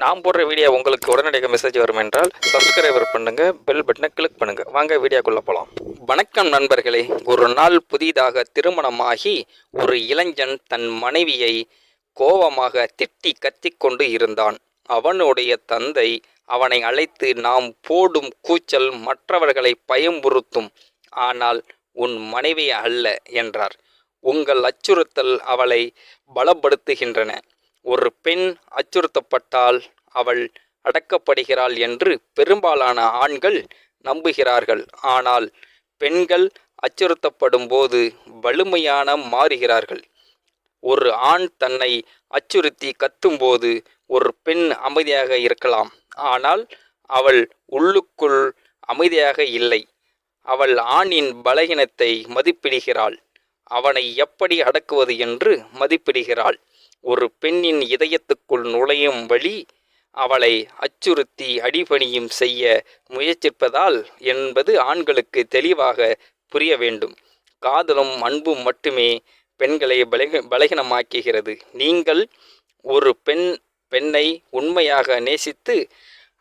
நான் போடுற வீடியோ உங்களுக்கு உடனடியாக மெசேஜ் வரும் என்றால் சப்ஸ்கிரைபர் பண்ணுங்க பெல் பட்டனை கிளிக் பண்ணுங்க. வாங்க வீடியோக்குள்ள போகலாம் வணக்கம் நண்பர்களே. ஒரு நாள் புதிதாக திருமணமாகி ஒரு இளைஞன் தன் மனைவியை கோபமாக திட்டி கத்திக்கொண்டு இருந்தான். அவனுடைய தந்தை அவனை அழைத்து நாம் போடும் கூச்சல் மற்றவர்களை பயமுறுத்தும் ஆனால் உன் மனைவி அல்ல என்றார். உங்கள் அச்சுறுத்தல் அவளை பலப்படுத்துகின்றன. ஒரு பெண் அச்சுறுத்தப்பட்டால் அவள் அடக்கப்படுகிறாள் என்று பெரும்பாலான ஆண்கள் நம்புகிறார்கள். ஆனால் பெண்கள் அச்சுறுத்தப்படும் போது வலிமையான மாறுகிறார்கள். ஒரு ஆண் தன்னை அச்சுறுத்தி கத்தும்போது ஒரு பெண் அமைதியாக இருக்கலாம். ஆனால் அவள் உள்ளுக்குள் அமைதியாக இல்லை. அவள் ஆணின் பலகீனத்தை மதிப்பிடுகிறாள். அவனை எப்படி அடக்குவது என்று மதிப்பிடுகிறாள். ஒரு பெண்ணின் இதயத்துக்குள் நுழையும் வழி அவளை அச்சுறுத்தி அடிபணியும் செய்ய முயற்சிப்பதால் என்பது ஆண்களுக்கு தெளிவாக புரிய வேண்டும். காதலும் அன்பும் மட்டுமே பெண்களை பலக பலகீனமாக்குகிறது. நீங்கள் ஒரு பெண் பெண்ணை உண்மையாக நேசித்து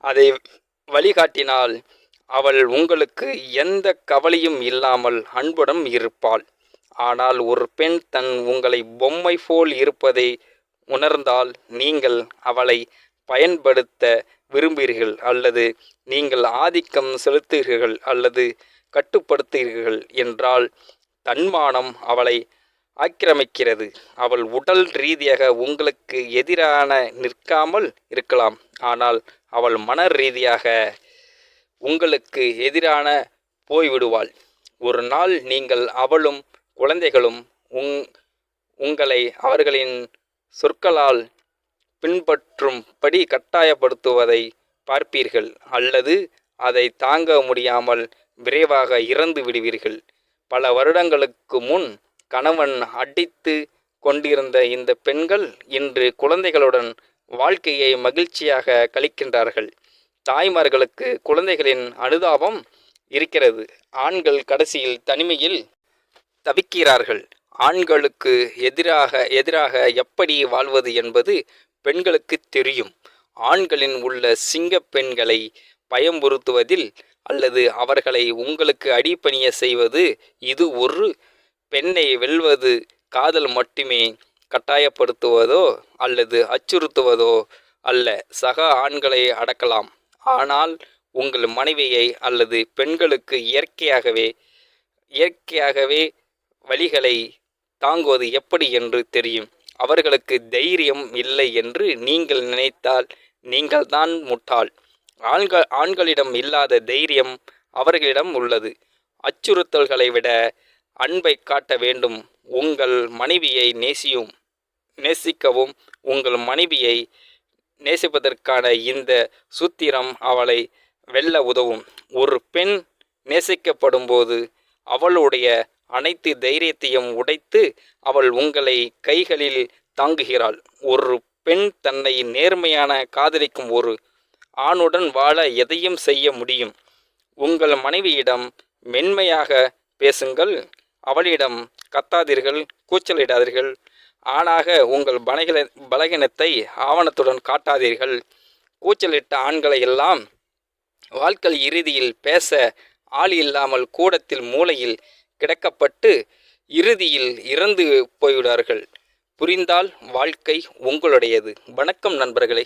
அதை வழிகாட்டினால் அவள் உங்களுக்கு எந்த கவலையும் இல்லாமல் அன்புடன் இருப்பாள். ஆனால் ஒரு பெண் தன் உங்களை பொம்மை போல் இருப்பதை உணர்ந்தால் நீங்கள் அவளை பயன்படுத்த விரும்புகிறீர்கள் அல்லது நீங்கள் ஆதிக்கம் செலுத்துகிறீர்கள் அல்லது கட்டுப்படுத்துகிறீர்கள் என்றால் தன்மானம் அவளை ஆக்கிரமிக்கிறது. அவள் உடல் ரீதியாக உங்களுக்கு எதிரான நிற்காமல் இருக்கலாம். ஆனால் அவள் மன ரீதியாக உங்களுக்கு எதிரான போய்விடுவாள். ஒரு நாள் நீங்கள் அவளும் குழந்தைகளும் உங் உங்களை அவர்களின் சொற்களால் பின்பற்றும்படி கட்டாயப்படுத்துவதை பார்ப்பீர்கள் அல்லது அதை தாங்க முடியாமல் விரைவாக இறந்து விடுவீர்கள். பல வருடங்களுக்கு முன் கணவன் அடித்து கொண்டிருந்த இந்த பெண்கள் இன்று குழந்தைகளுடன் வாழ்க்கையை மகிழ்ச்சியாக கழிக்கின்றார்கள். தாய்மார்களுக்கு குழந்தைகளின் அனுதாபம் இருக்கிறது. ஆண்கள் கடைசியில் தனிமையில் தவிக்கிறார்கள். ஆண்களுக்கு எதிராக எதிராக எப்படி வாழ்வது என்பது பெண்களுக்கு தெரியும். ஆண்களின் உள்ள சிங்க பெண்களை பயமுறுத்துவதில் அல்லது அவர்களை உங்களுக்கு அடிப்பணிய செய்வது இது ஒரு பெண்ணை வெல்வது காதல் மட்டுமே கட்டாயப்படுத்துவதோ அல்லது அச்சுறுத்துவதோ அல்ல. சக ஆண்களை அடக்கலாம். ஆனால் உங்கள் மனைவியை அல்லது பெண்களுக்கு இயற்கையாகவே இயற்கையாகவே வழிகளை தாங்குவது எப்படி என்று தெரியும். அவர்களுக்கு தைரியம் இல்லை என்று நீங்கள் நினைத்தால் நீங்கள்தான் முட்டாள். ஆண்கள் ஆண்களிடம் இல்லாத தைரியம் அவர்களிடம் உள்ளது. அச்சுறுத்தல்களை விட அன்பை காட்ட வேண்டும். உங்கள் மனைவியை நேசியும் நேசிக்கவும் உங்கள் மனைவியை நேசிப்பதற்கான இந்த சூத்திரம் அவளை வெல்ல உதவும். ஒரு பெண் நேசிக்கப்படும் போது அவளுடைய அனைத்து தைரியத்தையும் உடைத்து அவள் உங்களை கைகளில் தாங்குகிறாள். ஒரு பெண் தன்னை நேர்மையான காதலிக்கும் ஒரு ஆணுடன் வாழ எதையும் செய்ய முடியும். உங்கள் மனைவியிடம் மென்மையாக பேசுங்கள். அவளிடம் கத்தாதீர்கள் கூச்சலிடாதீர்கள். ஆணாக உங்கள் பலகில பலகீனத்தை ஆவணத்துடன் காட்டாதீர்கள். கூச்சலிட்ட ஆண்களை எல்லாம் வாழ்க்கை இறுதியில் பேச ஆள் இல்லாமல் கூடத்தில் மூலையில் கிடக்கப்பட்டு இறுதியில் இறந்து போய்விடார்கள். புரிந்தால் வாழ்க்கை உங்களுடையது. வணக்கம் நண்பர்களே.